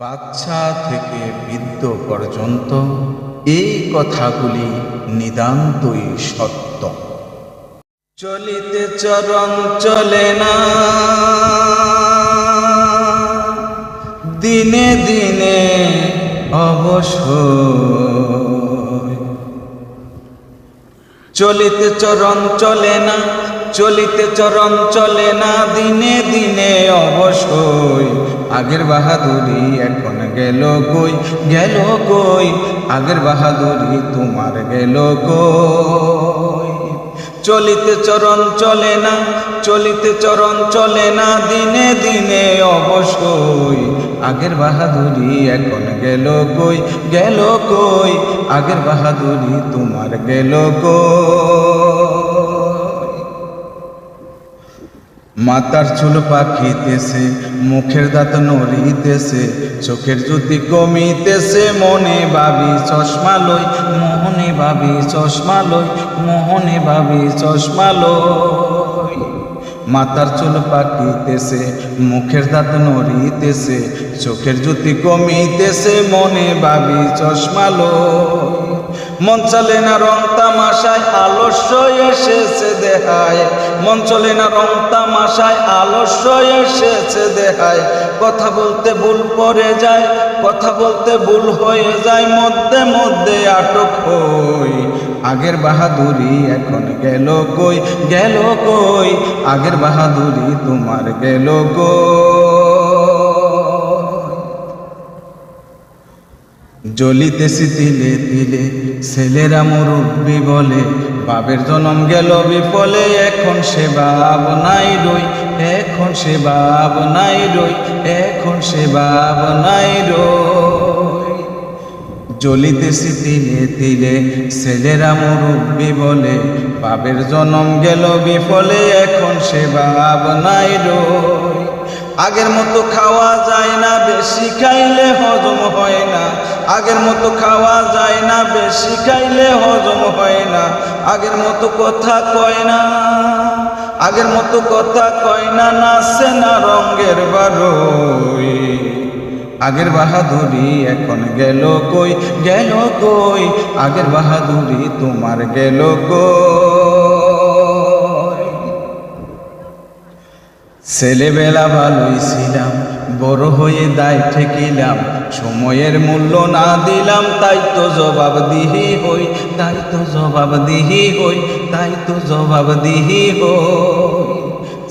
বাচ্চা থেকে বৃদ্ধ পর্যন্ত এই কথাগুলি নিতান্তই সত্য। চলিতে চরণ চলে না। দিনে দিনে অবসর। চলিতে চরণ চলে না। চলিতে চরণ চলে না, দিনে দিনে অবশ্যই। আগের বাহাদুরি এখন গেল কই? গেল কই? আগের বাহাদুরি তোমার গেল কই? চলিতে চরণ চলে না, চলিতে চরণ চলে না, দিনে দিনে অবশ্যই। আগের বাহাদুরি এখন গেল কই? গেল কই? আগের বাহাদুরি তোমার গেল কই? মাতার চুল পাখিতেছে, মুখের দাঁত নড়িতেছে, চোখের জ্যোতি কমিতেছে, মনে ভাবি চশমা লই, মোহনে ভাবি চশমা লই, মোহনে ভাবি চশমা লই। মাতার চুল পাকিতেছে মুখের দাঁত নড়িতেছে, চোখের জ্যোতি কমিতেছে, মনে ভাবি চশমা লই। মন চলে না রং তামাশায় আলস্য এসেছে দেখায় মন চলে না রং তামাশায় আলস্য এসেছে দেখায় কথা বলতে ভুল পড়ে যায়, কথা বলতে ভুল হয়ে যায়, মধ্যে মধ্যে আটক হই। আগের বাহাদুরি এখন গেল কই? গেল কই? আগের বাহাদুরি তোমার গেল কই? জ্বলিতেছি তিলে তিলে, ছেলেরা মুরব্বি বলে বাবের জনম গেল বিপলে এখন সে বাব নাই রই, এখন সে বাব নাই রই, এখন সে বাব নাই রই। জ্বলিতেছি তিলে তিলে, ছেলেরা মুরব্বি বলে বাবের জনম গেল বিফলে, এখন সে বাব নাই রই। আগের মতো খাওয়া যায় না, বেশি খাইলে হজম হয় না। আগের মতো খাওয়া যায় না, বেশি খাইলে হজম হয় না। আগের মতো কথা কয় না, আগের মতো কথা কয় না, নাচে না রঙ্গের বারোই। আগের বাহাদুরি এখন গেল কই গেল কই, আগের বাহাদুরি তোমার গেল কই। ছেলেবেলা ভালোই ছিলাম, বড় হয়ে দায় ঠেকিলাম সময়ের মূল্য না দিলাম, তাই তো জবাব দিহি হই, তাই তো জবাব দিহি হই, তাই তো জবাব দিহি হই।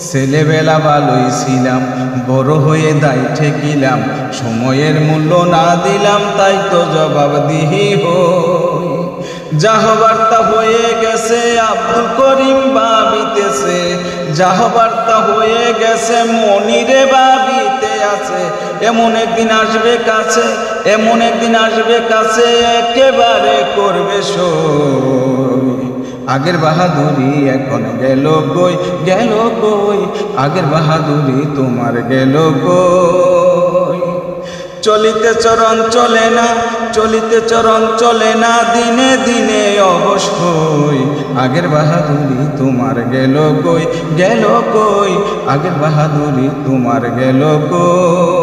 ছেলেবেলা ভালোই ছিলাম, বড় হয়ে দায় ঠেকিলাম, সময়ের মূল্য না দিলাম, তাই তো জবাব দিহি হই। যাহ বার্তা হয়ে গেছে, আব্দুল করিম ভাবিতেছে যাহ বার্তা হয়ে গেছে, মনিরে আছে এমন একদিন আসবে কাছে, এমন একদিন আসবে কাছে, একেবারে করবে সই। আগের বাহাদুরি এখন গেল কই গেল কই, আগের বাহাদুরি তোমার গেল কই। চলিতে চরণ চলে না, চলিতে চরণ চলে না, দিনে দিনে অবশ্যই। আগের বাহাদুরি তোমার গেল কই গেল কই, আগের বাহাদুরি তোমার গেল কই।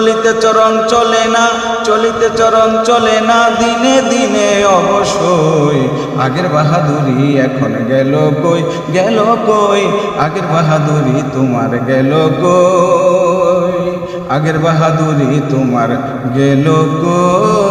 চলিতে চরণ চলে না, চলিতে চরণ চলে না, দিনে দিনে অবশ্যই। আগের বাহাদুরি এখন গেল কই? গেল কই? আগের বাহাদুরি তোমার গেল কই? আগের বাহাদুরি তোমার গেল কই?